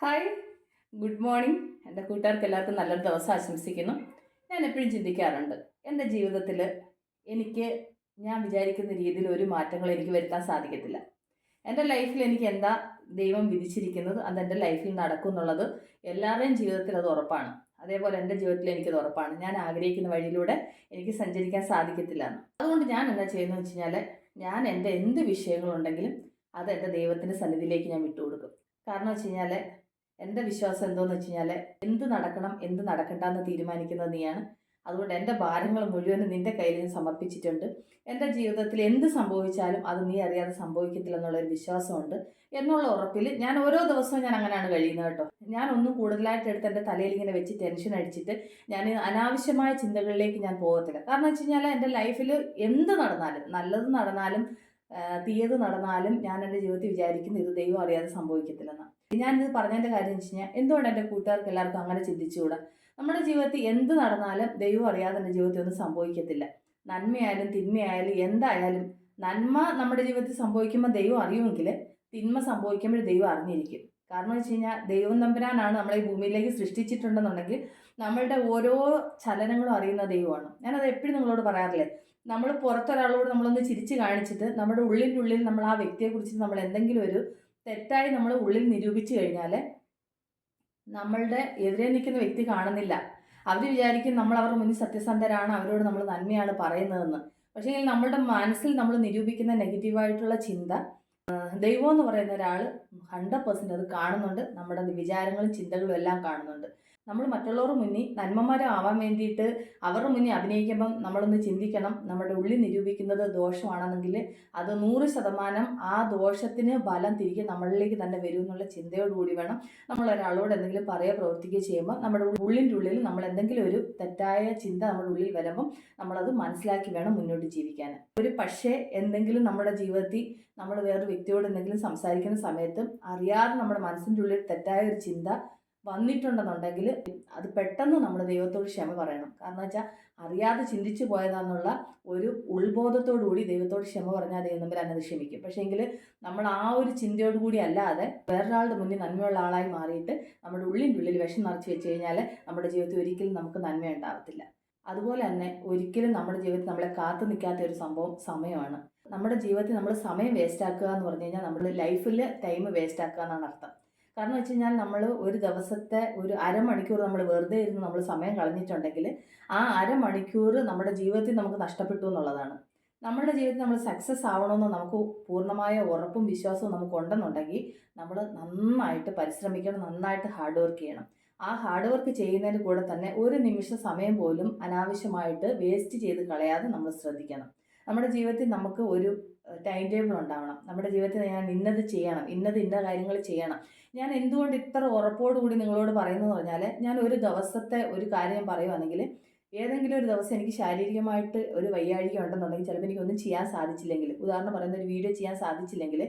Hi good morning എന്റെ കൂട്ടുകാർക്ക് എല്ലാവർക്കും നല്ലൊരു ദിവസം ആശംസിക്കുന്നു. ഞാൻ എപ്പോഴും ചിന്തിക്കാറുണ്ട് എന്റെ ജീവിതത്തിൽ എനിക്ക് ഞാൻ വിചാരിക്കുന്ന രീതിയിൽ ഒരു മാറ്റങ്ങൾ എനിക്ക് വരുത്താൻ സാധിക്കത്തില്ല. എന്റെ ലൈഫിൽ എനിക്ക് എന്താ ദൈവം വിധിച്ചിരിക്കുന്നത് അത് എന്റെ ലൈഫിൽ നടക്കും എന്നുള്ളത് എല്ലാവരുടെയും ജീവിതത്തിൽ അത് ഉറപ്പാണ്. അതേപോലെ എന്റെ ജീവിതത്തിൽ എനിക്കത് ഉറപ്പാണ്. ഞാൻ ആഗ്രഹിക്കുന്ന വഴിയിലൂടെ എനിക്ക് സഞ്ചരിക്കാൻ സാധിക്കത്തില്ല എന്ന്. അതുകൊണ്ട് ഞാൻ എന്താ ചെയ്യുന്നത് വെച്ച് കഴിഞ്ഞാൽ ഞാൻ എന്റെ എന്ത് വിഷയങ്ങളുണ്ടെങ്കിലും അത് എന്റെ ദൈവത്തിന്റെ സന്നിധിയിലേക്ക് ഞാൻ വിട്ടുകൊടുക്കും. കാരണം വെച്ച് കഴിഞ്ഞാൽ എന്റെ വിശ്വാസം എന്തോന്ന് വെച്ച് കഴിഞ്ഞാൽ എന്ത് നടക്കണം എന്ത് നടക്കണ്ട എന്ന് തീരുമാനിക്കുന്നത് നീയാണ്. അതുകൊണ്ട് എന്റെ ഭാരങ്ങൾ മുഴുവനും നിന്റെ കയ്യിൽ ഞാൻ സമർപ്പിച്ചിട്ടുണ്ട്. എന്റെ ജീവിതത്തിൽ എന്ത് സംഭവിച്ചാലും അത് നീ അറിയാതെ സംഭവിക്കത്തില്ല എന്നുള്ളൊരു വിശ്വാസമുണ്ട്. എന്നുള്ള ഉറപ്പിൽ ഞാൻ ഓരോ ദിവസവും ഞാൻ അങ്ങനെയാണ് കഴിയുന്നത് കേട്ടോ. ഞാൻ ഒന്നും കൂടുതലായിട്ട് എടുത്ത് എന്റെ തലയിൽ ഇങ്ങനെ വെച്ച് ടെൻഷൻ അടിച്ചിട്ട് ഞാൻ അനാവശ്യമായ ചിന്തകളിലേക്ക് ഞാൻ പോകത്തില്ല. കാരണം വെച്ച് കഴിഞ്ഞാൽ എന്റെ ലൈഫിൽ എന്ത് നടന്നാലും നല്ലത് നടന്നാലും തീയത് നടന്നാലും ഞാൻ എന്റെ ജീവിതത്തിൽ വിചാരിക്കുന്നു ഇത് ദൈവം അറിയാതെ സംഭവിക്കത്തില്ലെന്നാണ് ഞാനിത് പറഞ്ഞതിന്റെ കാര്യം വെച്ച് കഴിഞ്ഞാൽ എന്തുകൊണ്ട് എന്റെ കൂട്ടുകാർക്ക് എല്ലാവർക്കും അങ്ങനെ ചിന്തിച്ചുകൂടാ? നമ്മുടെ ജീവിതത്തിൽ എന്ത് നടന്നാലും ദൈവം അറിയാതെ എന്റെ ജീവിതത്തിൽ ഒന്നും സംഭവിക്കത്തില്ല. നന്മയായാലും തിന്മയായാലും എന്തായാലും നന്മ നമ്മുടെ ജീവിതത്തിൽ സംഭവിക്കുമ്പോൾ ദൈവം അറിയുമെങ്കിൽ തിന്മ സംഭവിക്കുമ്പോൾ ദൈവം അറിഞ്ഞിരിക്കും. കാരണം വെച്ച് കഴിഞ്ഞാൽ ദൈവം നമ്പരാനാണ് നമ്മളെ ഈ ഭൂമിയിലേക്ക് സൃഷ്ടിച്ചിട്ടുണ്ടെന്നുണ്ടെങ്കിൽ നമ്മളുടെ ഓരോ ചലനങ്ങളും അറിയുന്ന ദൈവമാണ്. ഞാനത് എപ്പോഴും നിങ്ങളോട് പറയാറില്ലേ നമ്മൾ പുറത്തൊരാളോട് നമ്മളൊന്ന് ചിരിച്ച് കാണിച്ചിട്ട് നമ്മുടെ ഉള്ളിന്റെ ഉള്ളിൽ നമ്മൾ ആ വ്യക്തിയെക്കുറിച്ച് നമ്മൾ എന്തെങ്കിലും ഒരു തെറ്റായി നമ്മൾ ഉള്ളിൽ നിരൂപിച്ചു കഴിഞ്ഞാൽ നമ്മളുടെ എതിരെ നിൽക്കുന്ന വ്യക്തി കാണുന്നില്ല. അവർ വിചാരിക്കും നമ്മൾ അവരുടെ മുന്നിൽ സത്യസന്ധരാണ് അവരോട് നമ്മൾ നന്മയാണ് പറയുന്നതെന്ന്. പക്ഷേ നമ്മളുടെ മനസ്സിൽ നമ്മൾ നിരൂപിക്കുന്ന നെഗറ്റീവായിട്ടുള്ള ചിന്ത ദൈവം എന്ന് പറയുന്ന ഒരാൾ ഹൺഡ്രഡ് പെർസെന്റ് അത് കാണുന്നുണ്ട്. നമ്മുടെ വിചാരങ്ങളും ചിന്തകളും എല്ലാം കാണുന്നുണ്ട്. നമ്മൾ മറ്റുള്ളവർ മുന്നിൽ നന്മമാരാവാൻ വേണ്ടിയിട്ട് അവരുടെ മുന്നിൽ അഭിനയിക്കുമ്പം നമ്മളൊന്ന് ചിന്തിക്കണം. നമ്മുടെ ഉള്ളിൽ നിരൂപിക്കുന്നത് ദോഷമാണെന്നെങ്കിൽ അത് നൂറ് ശതമാനം ആ ദോഷത്തിന് ബലം തിരികെ നമ്മളിലേക്ക് തന്നെ വരും എന്നുള്ള ചിന്തയോടുകൂടി വേണം നമ്മൾ ഒരാളോട് എന്തെങ്കിലും പറയുക പ്രവർത്തിക്കുക ചെയ്യുമ്പോൾ. നമ്മുടെ ഉള്ളിന്റെ ഉള്ളിൽ നമ്മൾ എന്തെങ്കിലും ഒരു തെറ്റായ ചിന്ത നമ്മുടെ ഉള്ളിൽ വരുമ്പം നമ്മളത് മനസ്സിലാക്കി വേണം മുന്നോട്ട് ജീവിക്കാൻ. ഒരു പക്ഷേ എന്തെങ്കിലും നമ്മുടെ ജീവിതത്തിൽ നമ്മൾ വേറൊരു വ്യക്തിയോട് എന്തെങ്കിലും സംസാരിക്കുന്ന സമയത്ത് അറിയാതെ നമ്മുടെ മനസ്സിന്റെ ഉള്ളിൽ തെറ്റായ ഒരു ചിന്ത വന്നിട്ടുണ്ടെന്നുണ്ടെങ്കിൽ അത് പെട്ടെന്ന് നമ്മൾ ദൈവത്തോട് ക്ഷമ പറയണം. കാരണം വെച്ചാൽ അറിയാതെ ചിന്തിച്ചു പോയതാന്നുള്ള ഒരു ഉൾബോധത്തോടുകൂടി ദൈവത്തോട് ക്ഷമ പറഞ്ഞാൽ ദൈവം തമ്മിൽ അന്നത് ക്ഷമിക്കും. പക്ഷേ എങ്കിൽ നമ്മൾ ആ ഒരു ചിന്തയോട് കൂടി അല്ലാതെ വേറൊരാളുടെ മുന്നിൽ നന്മയുള്ള ആളായി മാറിയിട്ട് നമ്മുടെ ഉള്ളിന്റെ ഉള്ളിൽ വിഷം നിറച്ച് വെച്ച് കഴിഞ്ഞാൽ നമ്മുടെ ജീവിതത്തിൽ ഒരിക്കലും നമുക്ക് നന്മ ഉണ്ടാവത്തില്ല. അതുപോലെ തന്നെ ഒരിക്കലും നമ്മുടെ ജീവിതത്തിൽ നമ്മളെ കാത്തു നിൽക്കാത്ത ഒരു സംഭവം സമയമാണ്. നമ്മുടെ ജീവിതത്തിൽ നമ്മൾ സമയം വേസ്റ്റ് ആക്കുക എന്ന് പറഞ്ഞു കഴിഞ്ഞാൽ നമ്മുടെ ലൈഫിൽ ടൈം വേസ്റ്റ് ആക്കുക എന്നാണ് അർത്ഥം. കാരണം വെച്ച് കഴിഞ്ഞാൽ നമ്മൾ ഒരു ദിവസത്തെ ഒരു അരമണിക്കൂർ നമ്മൾ വെറുതെ ഇരുന്ന് നമ്മൾ സമയം കളഞ്ഞിട്ടുണ്ടെങ്കിൽ ആ അരമണിക്കൂർ നമ്മുടെ ജീവിതത്തിൽ നമുക്ക് നഷ്ടപ്പെട്ടു എന്നുള്ളതാണ്. നമ്മുടെ ജീവിതത്തിൽ നമ്മൾ സക്സസ് ആവണമെന്ന് നമുക്ക് പൂർണമായ ഉറപ്പും വിശ്വാസവും നമുക്ക് ഉണ്ടെന്നുണ്ടെങ്കിൽ നമ്മൾ നന്നായിട്ട് പരിശ്രമിക്കണം നന്നായിട്ട് ഹാർഡ് വർക്ക് ചെയ്യണം. ആ ഹാർഡ് വർക്ക് ചെയ്യുന്നതിന്റെ കൂടെ തന്നെ ഒരു നിമിഷ സമയം പോലും അനാവശ്യമായിട്ട് വേസ്റ്റ് ചെയ്ത് കളയാതെ നമ്മൾ ശ്രദ്ധിക്കണം. നമ്മുടെ ജീവിതത്തിൽ നമുക്ക് ഒരു ടൈം ടേബിൾ ഉണ്ടാവണം. നമ്മുടെ ജീവിതത്തിൽ ഞാൻ ഇന്നത് ചെയ്യണം ഇന്നത് ഇന്ന കാര്യങ്ങൾ ചെയ്യണം. ഞാൻ എന്തുകൊണ്ട് ഇത്ര ഉറപ്പോടുകൂടി നിങ്ങളോട് പറയുന്നതെന്ന് പറഞ്ഞാൽ ഞാൻ ഒരു ദിവസത്തെ ഒരു കാര്യം പറയുവാണെങ്കിൽ ഏതെങ്കിലും ഒരു ദിവസം എനിക്ക് ശാരീരികമായിട്ട് ഒരു വയ്യാഴിക ഉണ്ടെന്നുണ്ടെങ്കിൽ ചിലപ്പോൾ എനിക്കൊന്നും ചെയ്യാൻ സാധിച്ചില്ലെങ്കിൽ ഉദാഹരണം പറയുന്ന ഒരു വീഡിയോ ചെയ്യാൻ സാധിച്ചില്ലെങ്കിൽ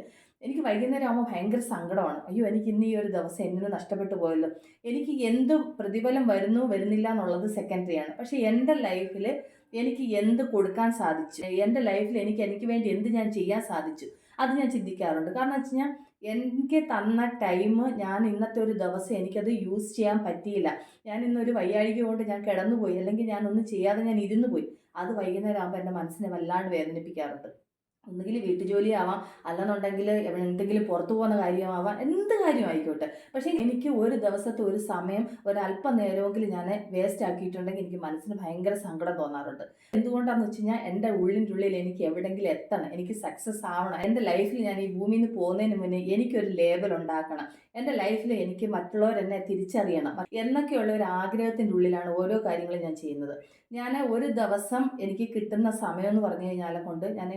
എനിക്ക് വൈകുന്നേരം ആകുമ്പോൾ ഭയങ്കര സങ്കടമാണ്. അയ്യോ എനിക്ക് ഇന്ന് ഈ ഒരു ദിവസം എന്നിന് നഷ്ടപ്പെട്ടു പോയല്ലോ. എനിക്ക് എന്ത് പ്രതിഫലം വരുന്നു വരുന്നില്ല എന്നുള്ളത് സെക്കൻഡറിയാണ് പക്ഷേ എന്റെ ലൈഫിൽ എനിക്ക് എന്ത് കൊടുക്കാൻ സാധിച്ചു? എന്റെ ലൈഫിൽ എനിക്ക് എനിക്ക് വേണ്ടി എന്ത് ഞാൻ ചെയ്യാൻ സാധിച്ചു? അത് ഞാൻ ചിന്തിക്കാറുണ്ട്. കാരണം വെച്ച് കഴിഞ്ഞാൽ എനിക്ക് തന്ന ടൈം ഞാൻ ഇന്നത്തെ ഒരു ദിവസം എനിക്കത് യൂസ് ചെയ്യാൻ പറ്റിയില്ല. ഞാൻ ഇന്നൊരു വയ്യാഴിക കൊണ്ട് ഞാൻ കിടന്നുപോയി. അല്ലെങ്കിൽ ഞാനൊന്നും ചെയ്യാതെ ഞാൻ ഇരുന്നു പോയി അത് വൈകുന്നേരം ആകുമ്പോൾ എന്റെ മനസ്സിനെ വല്ലാണ്ട് വേദനിപ്പിക്കാറുണ്ട്. ഒന്നുകിൽ വീട്ടുജോലി ആവാം അല്ലെന്നുണ്ടെങ്കിൽ എന്തെങ്കിലും പുറത്തു പോകുന്ന കാര്യമാവാം എന്ത് കാര്യമായിക്കോട്ടെ. പക്ഷേ എനിക്ക് ഒരു ദിവസത്തെ ഒരു സമയം ഒരല്പം നേരമെങ്കിലും ഞാൻ വേസ്റ്റ് ആക്കിയിട്ടുണ്ടെങ്കിൽ എനിക്ക് മനസ്സിന് ഭയങ്കര സങ്കടം തോന്നാറുണ്ട്. എന്തുകൊണ്ടാന്ന് വെച്ച് കഴിഞ്ഞാൽ എന്റെ ഉള്ളിന്റെ ഉള്ളിൽ എനിക്ക് എവിടെയെങ്കിലും എത്തണം എനിക്ക് സക്സസ് ആവണം. എന്റെ ലൈഫിൽ ഞാൻ ഈ ഭൂമിയിൽ നിന്ന് പോകുന്നതിന് മുന്നേ എനിക്കൊരു ലേബൽ ഉണ്ടാക്കണം. എന്റെ ലൈഫിൽ എനിക്ക് മറ്റുള്ളവർ എന്നെ തിരിച്ചറിയണം. എന്നൊക്കെയുള്ള ഒരു ആഗ്രഹത്തിന്റെ ഉള്ളിലാണ് ഓരോ കാര്യങ്ങളും ഞാൻ ചെയ്യുന്നത്. ഞാൻ ഒരു ദിവസം എനിക്ക് കിട്ടുന്ന സമയം എന്ന് പറഞ്ഞു കഴിഞ്ഞാൽ കൊണ്ട് ഞാൻ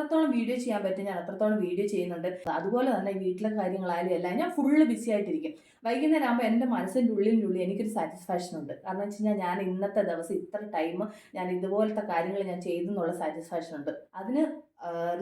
എത്രത്തോളം വീഡിയോ ചെയ്യാൻ പറ്റും. ഞാൻ അത്രത്തോളം വീഡിയോ ചെയ്യുന്നുണ്ട്. അതുപോലെ തന്നെ വീട്ടിലെ കാര്യങ്ങളായാലും എല്ലാം ഞാൻ ഫുള്ള് ബിസി ആയിട്ടിരിക്കും. വൈകുന്നേരം ആകുമ്പോൾ എന്റെ മനസ്സിന്റെ ഉള്ളിന്റെ ഉള്ളിൽ എനിക്കൊരു സാറ്റിസ്ഫാക്ഷൻ ഉണ്ട്. കാരണം വെച്ച് കഴിഞ്ഞാൽ ഞാൻ ഇന്നത്തെ ദിവസം ഇത്ര ടൈം ഞാൻ ഇതുപോലത്തെ കാര്യങ്ങൾ ഞാൻ ചെയ്തു എന്നുള്ള സാറ്റിസ്ഫാക്ഷൻ ഉണ്ട്. അതിന്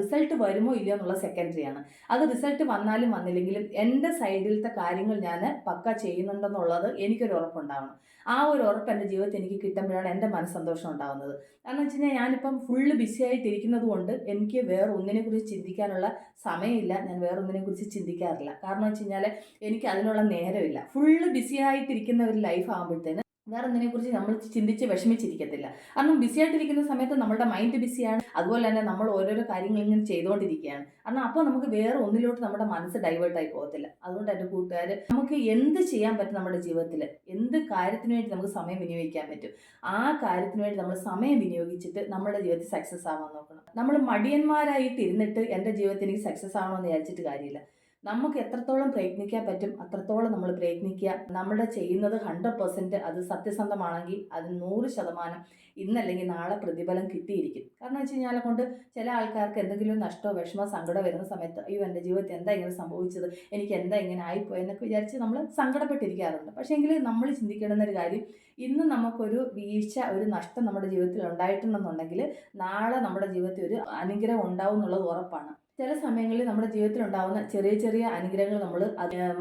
റിസൾട്ട് വരുമോ ഇല്ലയോ എന്നുള്ള സെക്കൻഡറി ആണ്. അത് റിസൾട്ട് വന്നാലും വന്നില്ലെങ്കിലും എന്റെ സൈഡിലത്തെ കാര്യങ്ങൾ ഞാൻ പക്ക ചെയ്യുന്നുണ്ടെന്നുള്ളത് എനിക്കൊരു ഉറപ്പുണ്ടാവണം. ആ ഒരു ഉറപ്പ് എന്റെ ജീവിതത്തിൽ എനിക്ക് കിട്ടുമ്പോഴാണ് എന്റെ മനസ്സന്തോഷം ഉണ്ടാകുന്നത് കാരണം വെച്ച് കഴിഞ്ഞാൽ ഞാനിപ്പം ഫുള്ള് ബിസി ആയിട്ടിരിക്കുന്നത് കൊണ്ട് എനിക്ക് വേറെ ഒന്നിനെ കുറിച്ച് ചിന്തിക്കാനുള്ള സമയമില്ല. ഞാൻ വേറെ ഒന്നിനെ കുറിച്ച് ചിന്തിക്കാറില്ല. കാരണം വെച്ച് കഴിഞ്ഞാൽ എനിക്ക് അതിനുള്ള നേരമില്ല. ഫുള്ള് ബിസി ആയിട്ടിരിക്കുന്ന ഒരു ലൈഫ് ആകുമ്പോഴത്തേന് വേറെ ഒന്നിനെ കുറിച്ച് നമ്മൾ ചിന്തിച്ച് വിഷമിച്ചിരിക്കത്തില്ല. കാരണം ബിസി ആയിട്ടിരിക്കുന്ന സമയത്ത് നമ്മുടെ മൈൻഡ് ബിസിയാണ് അതുപോലെ തന്നെ നമ്മൾ ഓരോരോ കാര്യങ്ങൾ ഇങ്ങനെ ചെയ്തുകൊണ്ടിരിക്കുകയാണ്. കാരണം അപ്പോൾ നമുക്ക് വേറെ ഒന്നിലോട്ട് നമ്മുടെ മനസ്സ് ഡൈവേർട്ടായി പോകത്തില്ല. അതുകൊണ്ട് എന്റെ കൂട്ടുകാർ നമുക്ക് എന്ത് ചെയ്യാൻ പറ്റും നമ്മുടെ ജീവിതത്തിൽ എന്ത് കാര്യത്തിന് വേണ്ടി നമുക്ക് സമയം വിനിയോഗിക്കാൻ പറ്റും? ആ കാര്യത്തിന് വേണ്ടി നമ്മൾ സമയം വിനിയോഗിച്ചിട്ട് നമ്മുടെ ജീവിതത്തിൽ സക്സസ് ആവാൻ നോക്കണം. നമ്മൾ മടിയന്മാരായിട്ട് ഇരുന്നിട്ട് എന്റെ ജീവിതത്തിൽ എനിക്ക് സക്സസ് ആവണമെന്ന് വിചാരിച്ചിട്ട് കാര്യമില്ല. നമുക്ക് എത്രത്തോളം പ്രയത്നിക്കാൻ പറ്റും അത്രത്തോളം നമ്മൾ പ്രയത്നിക്കുക. നമ്മുടെ ചെയ്യുന്നത് ഹൺഡ്രഡ് പെർസെന്റ് അത് സത്യസന്ധമാണെങ്കിൽ അത് നൂറ് ശതമാനം ഇന്നല്ലെങ്കിൽ നാളെ പ്രതിഫലം കിട്ടിയിരിക്കും. കാരണം വെച്ച് കഴിഞ്ഞാൽ കൊണ്ട് ചില ആൾക്കാർക്ക് എന്തെങ്കിലും നഷ്ടമോ വിഷമോ സങ്കടമോ വരുന്ന സമയത്ത് അയ്യോ എന്റെ ജീവിതത്തിൽ എന്താ ഇങ്ങനെ സംഭവിച്ചത്? എനിക്ക് എന്താ ഇങ്ങനെ ആയിപ്പോയി? എന്നൊക്കെ വിചാരിച്ച് നമ്മൾ സങ്കടപ്പെട്ടിരിക്കാറുണ്ട്. പക്ഷേ എങ്കിൽ നമ്മൾ ചിന്തിക്കേണ്ടുന്ന ഒരു കാര്യം ഇന്ന് നമുക്കൊരു വീഴ്ച ഒരു നഷ്ടം നമ്മുടെ ജീവിതത്തിൽ ഉണ്ടായിട്ടുണ്ടെന്നുണ്ടെങ്കിൽ നാളെ നമ്മുടെ ജീവിതത്തിൽ ഒരു അനുഗ്രഹം ഉണ്ടാവും എന്നുള്ളത് ഉറപ്പാണ്. ചില സമയങ്ങളിൽ നമ്മുടെ ജീവിതത്തിൽ ഉണ്ടാകുന്ന ചെറിയ ചെറിയ അനുഗ്രഹങ്ങൾ നമ്മൾ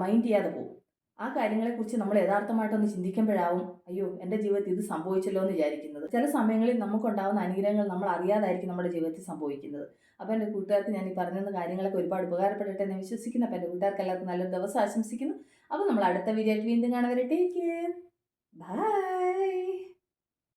മൈൻഡ് ചെയ്യാതെ പോകും. ആ കാര്യങ്ങളെക്കുറിച്ച് നമ്മൾ യഥാർത്ഥമായിട്ടൊന്ന് ചിന്തിക്കുമ്പോഴാവും അയ്യോ എന്റെ ജീവിതത്തിൽ ഇത് സംഭവിച്ചല്ലോ എന്ന് വിചാരിക്കുന്നത്. ചില സമയങ്ങളിൽ നമുക്കുണ്ടാകുന്ന അനുഗ്രഹങ്ങൾ നമ്മൾ അറിയാതായിരിക്കും നമ്മുടെ ജീവിതത്തിൽ സംഭവിക്കുന്നത്. അപ്പോൾ എന്റെ കൂട്ടുകാർക്ക് ഞാൻ ഈ പറഞ്ഞ കാര്യങ്ങളൊക്കെ ഒരുപാട് ഉപകാരപ്പെടട്ടെ എന്ന് വിശ്വസിക്കുന്നു. അപ്പോൾ എന്റെ കൂട്ടുകാർക്ക് എല്ലാവർക്കും നല്ലൊരു ദിവസം ആശംസിക്കുന്നു. അപ്പോൾ നമ്മൾ അടുത്ത വീഡിയോ വീണ്ടും വരെ. Take care bye